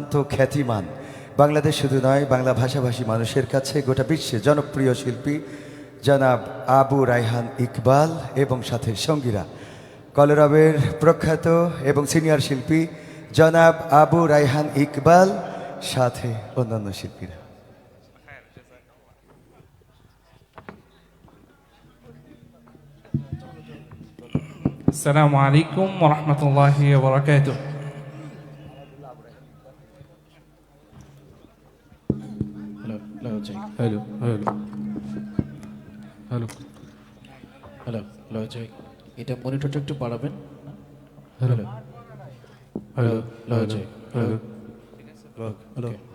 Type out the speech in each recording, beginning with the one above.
অত্যন্ত খ্যাতিমান বাংলাদেশ শুধু নয় বাংলা ভাষাভাষী মানুষের কাছে গোটা বিশ্বে জনপ্রিয় শিল্পী জনাব আবু রায়হান ইকবাল এবং সাথে সঙ্গীরা কলরবের প্রখ্যাত এবং সিনিয়র শিল্পী জনাব আবু রায়হান ইকবাল সাথে অন্যান্য শিল্পীরা السلام عليكم ورحمة الله وبركاته hello hello. Hello. Hello hello hello check এটা মনিটরটা একটু বাড়াবেন। Hello. Hello. Hello Joy hello hello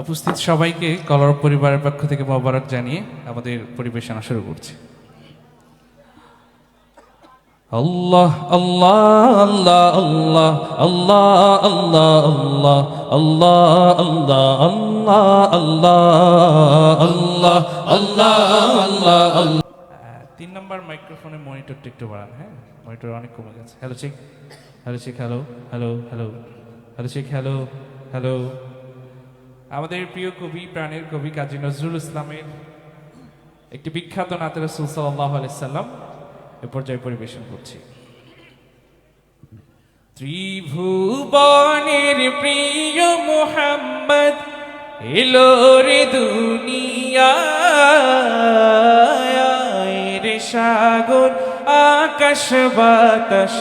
উপস্থিত সবাইকে কলর পরিবারের পক্ষ থেকে মোবারক জানিয়ে আমাদের পরিবেশনা শুরু করছি আল্লাহ আল্লাহ আল্লাহ আল্লাহ আল্লাহ আল্লাহ আল্লাহ আল্লাহ আল্লাহ আল্লাহ আল্লাহ আল্লাহ আল্লাহ আল্লাহ তিন নম্বর মাইক্রোফোনে মনিটরটা একটু বাড়ান হ্যাঁ মনিটর অনেক কমে গেছে hello check hello check hello hello hello hello check hello hello আমাদের প্রিয় কবি, প্রাণের কবি কাজী নজরুল ইসলামের একটি বিখ্যাত নাতে রসুল এ পর্যায়ে পরিবেশন করছি। ত্রিভুবনের প্রিয় মোহাম্মদ এলো রে দুনিয়া সাগর, আকাশ, বাতাস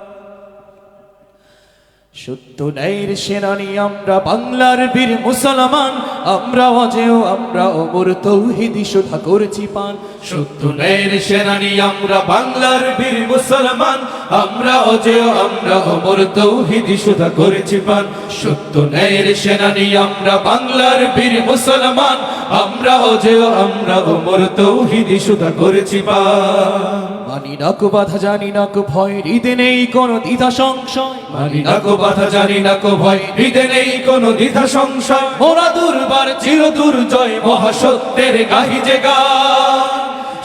সত্য ন্যায়ের সেনানি, আমরা বাংলার বীর মুসলমান, আমরা অজেয়, আমরা অমর তৌহিদি সুধা করেছি পান। সত্য ন্যায়ের সেনানি, আমরা বাংলার বীর মুসলমান, আমরা অজেয়, আমরা অমর তৌহিদি সুধা করেছি পান। সত্য ন্যায়ের সেনানি, আমরা বাংলার বীর মুসলমান, আমরা অজেয়, আমরা অমর তৌহিদি সুধা করেছি পান। মানি না কো বাধা জানি না কো ভয় হৃদে নেই কোনো দ্বিধা সংশয়। মানি না কো বাধা জানি না কো ভয় হৃদে নেই কোনো দ্বিধা সংশয়। মোরা দুর্বার চির দুর্জয় মহাসত্যের গাহি যে গান।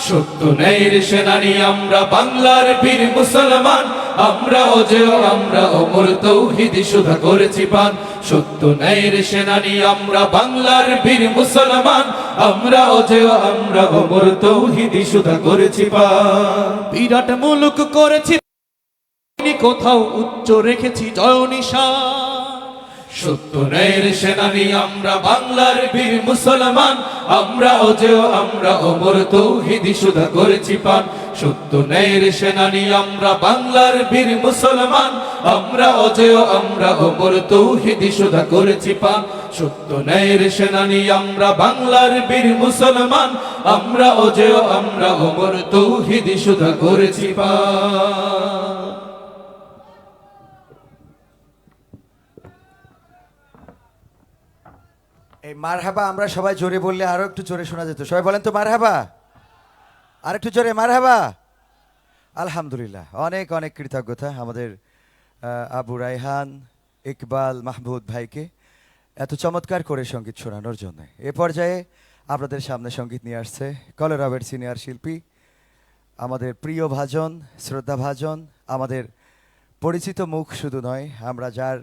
সত্য ন্যায়ের সেনানি, আমরা বাংলার বীর মুসলমান। আমরা অজেয় আমরা অমর তৌহিদি সুধা করেছি পান। সত্য ন্যায়ের সেনানি, আমরা বাংলার বীর মুসলমান। আমরা অজেয় আমরা অমর তৌহিদি সুধা করেছি পান। বিরাট মুলুক করেছি, কোথাও উচ্চ রেখেছি জয় নিশান সত্য ন্যায়ের সেনানি, আমরা বাংলার বীর মুসলমান। আমরা অজেয়, আমরা অমর, তৌহিদি সুধা করেছি পান। সত্য ন্যায়ের সেনানি, আমরা বাংলার বীর মুসলমান। আমরা অজেয়, আমরা অমর, তৌহিদি সুধা করেছি পান। সত্য ন্যায়ের সেনানি, আমরা বাংলার বীর মুসলমান। আমরা অজেয়, আমরা অমর, তৌহিদি সুধা করেছি পান। এই মারহাবা আমরা সবাই জোরে বললে আরও একটু জোরে শোনা যেত। সবাই বলেন তো মারহাবা? আর একটু জোরে, মারহাবা? আলহামদুলিল্লাহ, অনেক অনেক কৃতজ্ঞতা আমাদের আবু রায়হান, ইকবাল, মাহমুদ ভাইকে। এত চমৎকার করে সংগীত শোনানোর জন্য। এ পর্যায়ে আপনাদের সামনে সংগীত নিয়ে আসছে কলরবের সিনিয়র শিল্পী, আমাদের প্রিয় ভাজন, শ্রদ্ধা ভাজন, আমাদের পরিচিত মুখ শুধু নয়, আমরা যার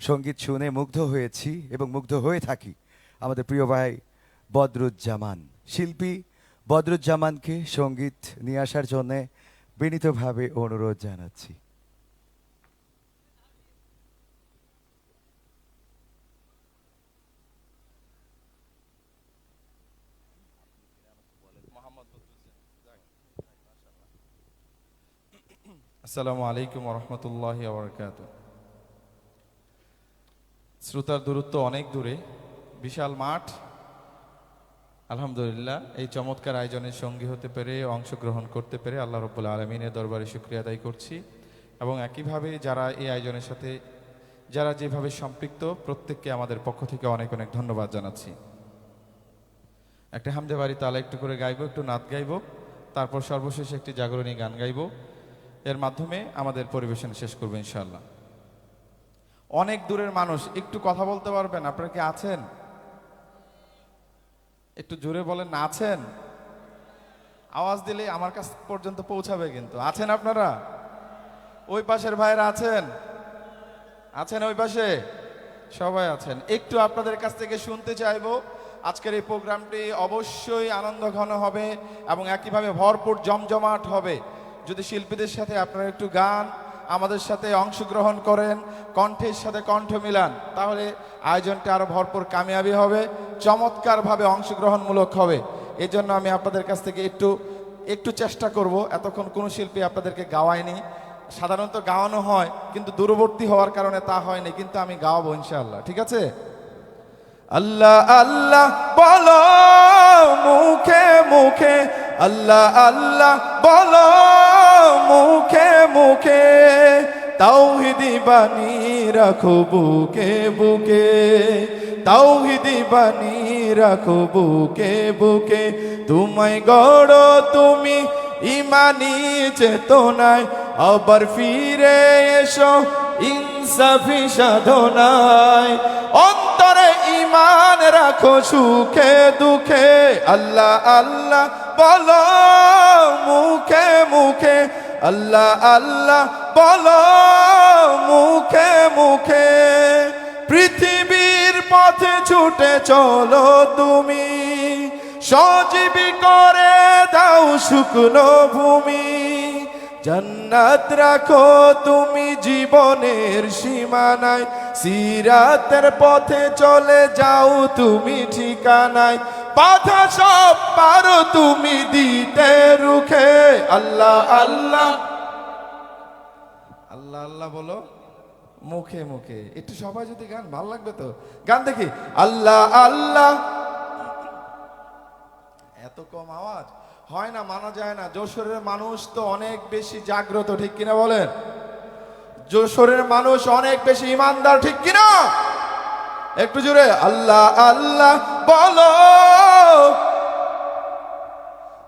সংগীত শুনে মুগ্ধ হয়েছি এবং মুগ্ধ হয়ে থাকি। আমাদের প্রিয় ভাই বদরুজ্জামান। শিল্পী বদরুজ্জামানকে সংগীত নিয়ে আসার জন্য বিনীতভাবে অনুরোধ জানাচ্ছি। আসসালামু আলাইকুম রহমতুল্লাহ আবরকাত শ্রোতার দূরত্ব অনেক দূরে। বিশাল মাঠ। আলহামদুলিল্লাহ, এই চমৎকার আয়োজনের সঙ্গী হতে পেরে, অংশগ্রহণ করতে পেরে আল্লাহ রব্বুল আলমিনের দরবারে শুক্রিয়া আদায় করছি। এবং একইভাবে যারা এই আয়োজনের সাথে, যারা যেভাবে সম্পৃক্ত, প্রত্যেককে আমাদের পক্ষ থেকে অনেক অনেক ধন্যবাদ জানাচ্ছি। একটা হামদে বাড়ি তালা একটু করে গাইবো, একটু নাত গাইব, তারপর সর্বশেষ একটি জাগরণী গান গাইবো। এর মাধ্যমে আমাদের পরিবেশন শেষ করব ইনশাল্লাহ অনেক দূরের মানুষ, একটু কথা বলতে পারবেন, আপনারা কি আছেন? একটু জোরে বলেন, আছেন? আওয়াজ দিলে আমার কাছ পর্যন্ত পৌঁছাবে কিন্তু। আছেন আপনারা? ওই পাশের ভাইয়েরা আছেন? আছেন ওই পাশে? সবাই আছেন। একটু আপনাদের কাছ থেকে শুনতে চাইব, আজকের এই প্রোগ্রামটি অবশ্যই আনন্দ ঘন হবে এবং একইভাবে ভরপুর জমজমাট হবে। যদি শিল্পীদের সাথে আপনারা একটু গান আমাদের সাথে অংশগ্রহণ করেন, কণ্ঠের সাথে কণ্ঠ মিলান, তাহলে আয়োজনটা আরও ভরপুর কামিয়াবি হবে, চমৎকারভাবে অংশগ্রহণমূলক হবে। এই জন্য আমি আপনাদের কাছ থেকে একটু একটু চেষ্টা করব, এতক্ষণ কোনো শিল্পী আপনাদেরকে গাওয়ায়নি। সাধারণত গাওয়ানো হয়, কিন্তু দূরবর্তী হওয়ার কারণে তা হয়নি, কিন্তু আমি গাওয়াবো ইনশাআল্লাহ, ঠিক আছে? আল্লাহ আল্লাহ, বলো মুখে মুখে, আল্লাহ আল্লাহ, বলো মুখে মুখে, তাওহিদি বাণী রাখো বুকে বুকে, তাওহিদি বাণী রাখো বুকে বুকে। তোমায় গড় তুমি ইমানি চেতনায়, আবার ফিরে এসো ইনসাফি সাধনায়। অন্তরে ইমান রাখো সুখে দুঃখে, আল্লাহ আল্লাহ বলো মুখে মুখে আল্লাহ আল্লাহ, বলো মুখে মুখে, পৃথিবীর পথে ছুটে চলো তুমি। সজীবী করে দাও শুকনো ভূমি। জান্নাত রাখো তুমি জীবনের সীমানায়। সিরাতের পথে চলে যাও তুমি ঠিকানায়। বাধা সব পারো তুমি দিতে রুখে। আল্লাহ আল্লাহ। আল্লাহ আল্লাহ বলো, মুখে মুখে। একটু সবাই যদি গান, ভালো লাগবে তো? গান দেখি। আল্লাহ আল্লাহ। এত কম আওয়াজ? হয় না, মানা যায় না। যশোরের মানুষ তো অনেক বেশি জাগ্রত, ঠিক কিনা বলেন? যশোরের মানুষ অনেক বেশি ইমানদার, ঠিক কিনা? একটু জোরে, আল্লাহ আল্লাহ। বলো।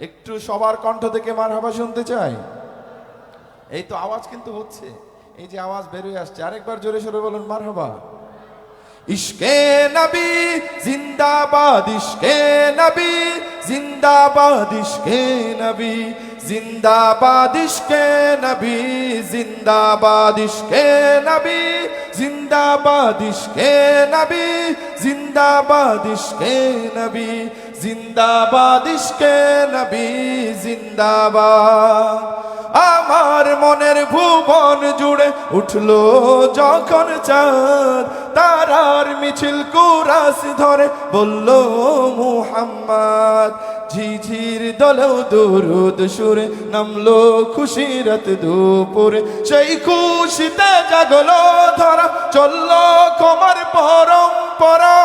একটু সবার কণ্ঠ থেকে মারহাবা শুনতে চাই। এই তো আওয়াজ কিন্তু হচ্ছে। এই যে আওয়াজ বেরিয়ে আসছে। আরেকবার জোরে সোরে বলুন, মারহাবা। ইশকে নবী, জিন্দাবাদ। ইশকে নবী, জিন্দাবাদ। ইশকে নবী, জিন্দাবাদ। ইশকে নবী, জিন্দাবাদ। ইশকে নবী, জিন্দাবাদ। ইশকে নবী, জিন্দাবাদ। ইশকে নবী জিন্দাবাদ, ইশকে নবী, জিন্দাবাদ। আমার মনের ভুবন জুড়ে উঠল যখন চাঁদ, তারার মিছিল কুরাস ধরে বলল, মুহাম্মদ, ঝিঝির দলেও দুরুদ সুরে নামলো খুশিরত দুপুরে। সেই খুশিতে জাগলো ধরা, চলল কমার পরম্পরা।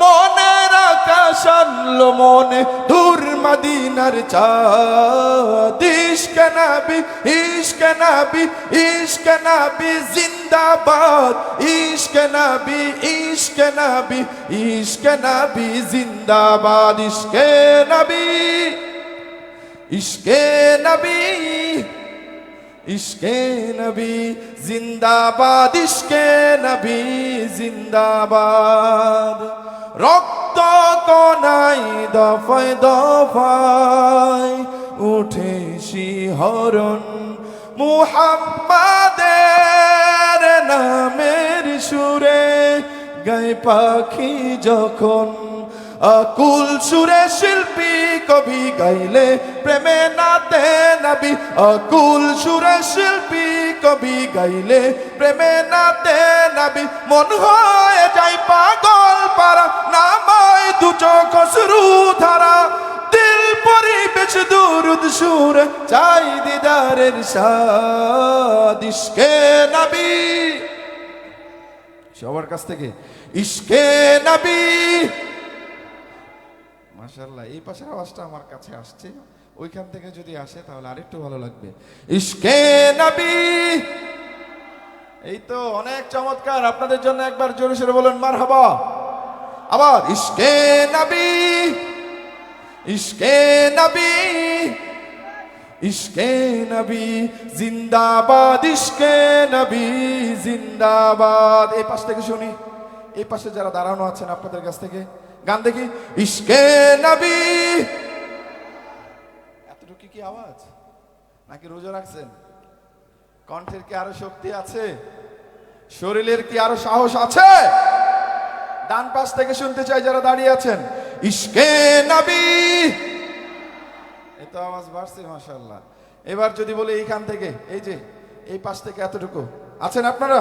মনের আকাশ আনলো মনে দূর মদিনার চাঁদ ইশক নবী ইশক নবী ইশক নবী জিন্দাবাদ ইশক নবী ইশক নবী ইশক নবী জিন্দাবাদ ইশক নবী ইশক নবী ইশকে নবী জিন্দাবাদ ইশকে নবী জিন্দাবাদ রক্ত কনাই দফায় দফায় উঠে শিহরণ মুহাম্মাদের নামের সুরে গায়ে পাখি যখন আকুল সুরে শিল্পী কবি গাইলে প্রেমে নাতে নবী। আকুল সুরে শিল্পী কবি গাইলে প্রেমে নাতে নবী, মন হয়ে যাই পাগল পারা, নামায় দু চোখ শুরু ধারা। দিল পরিবেশ সুর, চাই দিদারের সাদ ইশকে নবী। সবার কাছ থেকে, ইশকে নবী। মাশাল্লাহ এই পাশের আওয়াজটা আমার কাছে আসছে। ওইখান থেকে যদি আসে, তাহলে আরেকটু ভালো লাগবে। এই তো অনেক চমৎকার। আপনাদের জন্য একবার জোরে সোরে বলুন মার হাবা আবার, ইশকে নবী! ইশকে নবী! ইশকে নবী, জিন্দাবাদ! ইশকে নবী, জিন্দাবাদ! এই পাশ থেকে শুনি। এই পাশে যারা দাঁড়ানো আছেন আপনাদের কাছ থেকে, গান দেখি। ইশকে নবী! এতটুকু কি আওয়াজ? নাকি রোজা রাখছেন? কণ্ঠের কি আরও শক্তি আছে? শরীরের কি আরও সাহস আছে? ডান পাশ থেকে শুনতে চাই যারা দাঁড়িয়ে আছেন। ইশকে নবী! এই তো আওয়াজ বাড়ছে মাশাল্লাহ এবার যদি বলি এইখান থেকে, এই যে, এই পাশ থেকে এতটুকু। আছেন আপনারা?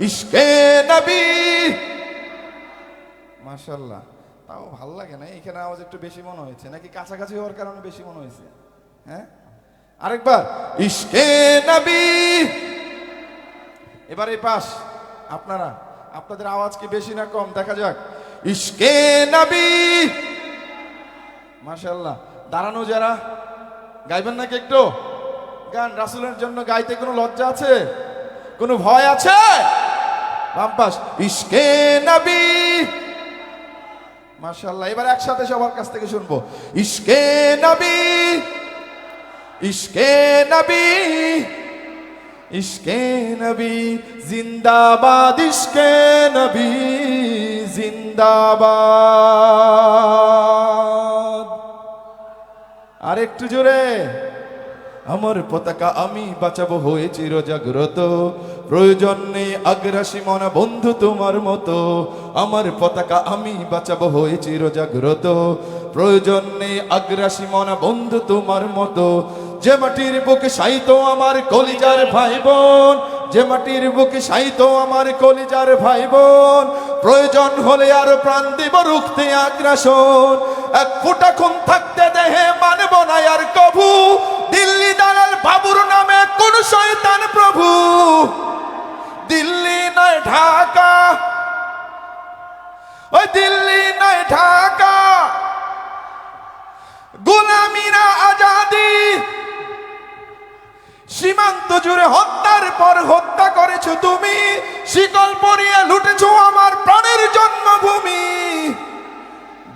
ইশকে নবী! মাশাল্লাহ তাও ভালো লাগে না এখানে আওয়াজ একটু বেশি মনে হয়েছে। নাকি কাছাকাছি হওয়ার কারণে বেশি মনে হয়েছে? হ্যাঁ? আরেকবার, ইশকে নবী। এবার এই পাশ, আপনারা, আপনাদের আওয়াজ কি বেশি না কম? দেখা যাক। ইশকে নবী। মাশাল্লাহ দাঁড়ানো যারা, গাইবেন নাকি একটু? গান, রাসুলের জন্য গাইতে কোনো লজ্জা আছে? কোনো ভয় আছে? বাম পাশ, ইশকে মাশাল্লাহ এবার একসাথে সবার কাছ থেকে শুনব। ইশকে নবী। ইশকে নবী ইশকে নবী, জিন্দাবাদ, ইশকে নবী, জিন্দাবাদ। আর একটু জোরে, আমার পতাকা আমি বাঁচাবো হয়ে চির জাগ্রত প্রয়োজন নেই আগ্রাসী মনা বন্ধু তোমার মতো, আমার পতাকা আমি বাঁচাবো হয়ে চির জাগ্রত প্রয়োজন নেই আগ্রাসী মনা বন্ধু তোমার মতো যে মাটির বুকে সাইত আমার কলিজার ভাই বোন যে মাটির বুকে সাইত আমার কলিজার ভাই বোন প্রয়োজন হলে আর প্রাণ দিব রুখতে আগ্রাসন। এক ফুটা খুন থাকতে দেহে মানব না আর কভু, দিল্লি দালাল বাবুর নামে কোন শয়তান প্রভু। দিল্লি নয় ঢাকা, ওই দিল্লি নয় ঢাকা। গোলামিরা আজাদি সীমান্ত জুড়ে হত্যার পর হত্যা করেছ তুমি। শিকল পরিয়ে লুটেছো আমার প্রাণের জন্মভূমি।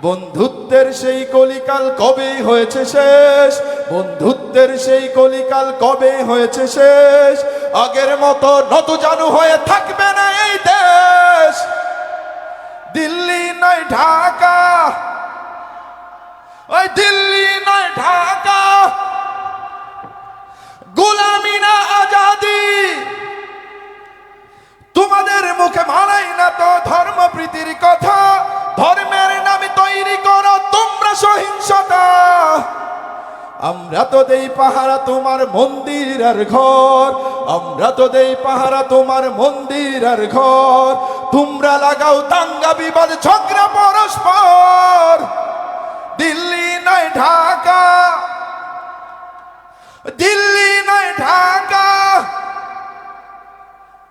বন্ধুত্বের সেই কলিকাল কবে হয়েছে শেষ? বন্ধুত্বের সেই কলিকাল কবে হয়েছে শেষ? আগের মতো নত জানু হয়ে থাকবে না এই দেশ। দিল্লি নয় ঢাকা। ওই দিল্লি নয় ঢাকা। গোলামি না আজাদি। তোমাদের মুখে মানাই না তো ধর্মপ্রীতির কথা। ধর্মের নামে তৈরি করো তোমরা সহিংসতা। আমরা তো দেই পাহারা তোমার মন্দির আর ঘর। আমরা তো দেই পাহারা তোমার মন্দির আর ঘর। তোমরা লাগাও দাঙ্গা বিবাদ, ঝগড়া পরস্পর। দিল্লি নয় ঢাকা। দিল্লি নয়, ঢাকা।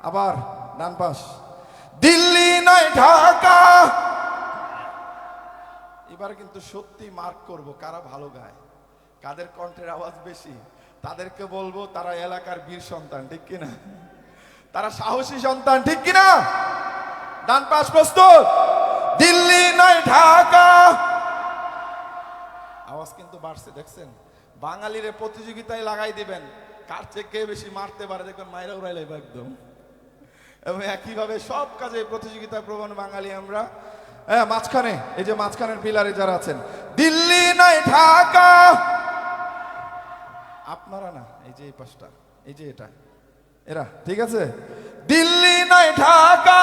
আবার ডান পাশ। দিল্লি নয়, ঢাকা। এবার কিন্তু সত্যি মার্ক করব, কারা ভালো গায়? কাদের কণ্ঠের আওয়াজ বেশি? তাদেরকে বলব, তারা এলাকার বীর সন্তান, ঠিক কিনা? তারা সাহসী সন্তান, ঠিক কিনা? ডান পাশ প্রস্তুত। দিল্লি নয়, ঢাকা। আওয়াজ কিন্তু বাড়ছে, দেখছেন? বাঙালিরে প্রতিযোগিতায় লাগাই দিবেন। কার চেয়ে কে বেশি মারতে পারে দেখবেন মায়েরা উড়াই একদম। এবং একইভাবে সব কাজে প্রতিযোগিতা প্রবণ বাঙালি আমরা। হ্যাঁ মাঝখানে, এই যে মাঝখানের পিলারে যারা আছেন, দিল্লি নয়, ঢাকা। আপনারা না, এই যে এই পাশটা, এই যে এটা, এরা, ঠিক আছে? দিল্লি নয়, ঢাকা।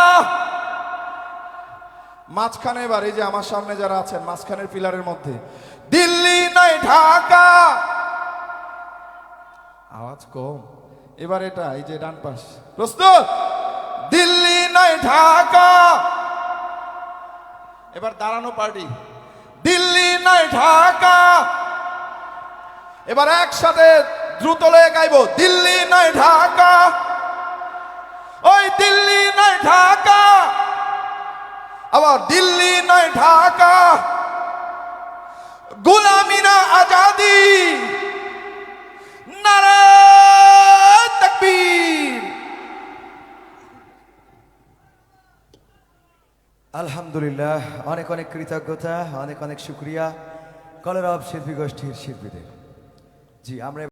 মাঝখানে এবার, এই যে আমার সামনে যারা আছেন, মাঝখানের পিলারের মধ্যে, দিল্লি নয় ঢাকা আওয়াজ কম। এবার এটা এই যে ডান পাশ। প্রস্তুত। দিল্লি নয় ঢাকা। এবার দাঁড়ানো পার্টি। দিল্লি নয় ঢাকা। এবার একসাথে দ্রুত লয়ে গাইবো। দিল্লি নয় ঢাকা। ওই দিল্লি নয় ঢাকা। আবার দিল্লি নয় ঢাকা। গুলামিনা আজাদি। আলহামদুলিল্লাহ, অনেক অনেক কৃতজ্ঞতা, অনেক অনেক শুক্রিয়া। কলরব শিল্পী গোষ্ঠীর শিল্পীদের। জি, আমরা